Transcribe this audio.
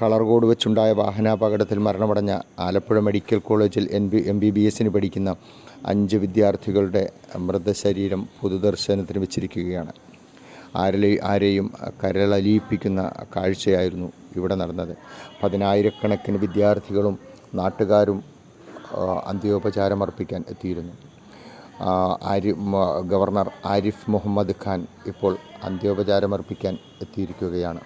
Colour code വെച്ചുണ്ടായ വാഹനാപകടത്തിൽ മരണമടഞ്ഞ ആലപ്പുഴ മെഡിക്കൽ കോളേജിൽ N B M B B എസിന് പഠിക്കുന്ന അഞ്ച് വിദ്യാർത്ഥികളുടെ മൃതശരീരം പൊതുദർശനത്തിന് വെച്ചിരിക്കുകയാണ്. ആരലി ആരെയും കരളലിയിപ്പിക്കുന്ന കാഴ്ചയായിരുന്നു ഇവിടെ നടന്നത്. പതിനായിരക്കണക്കിന് വിദ്യാർത്ഥികളും നാട്ടുകാരും അന്ത്യോപചാരം അന്ത്യോപചാരമർപ്പിക്കാൻ എത്തിയിരുന്നു. ആരി ഗവർണർ ആരിഫ് മുഹമ്മദ് ഖാൻ ഇപ്പോൾ അന്ത്യോപചാരമർപ്പിക്കാൻ എത്തിയിരിക്കുകയാണ്.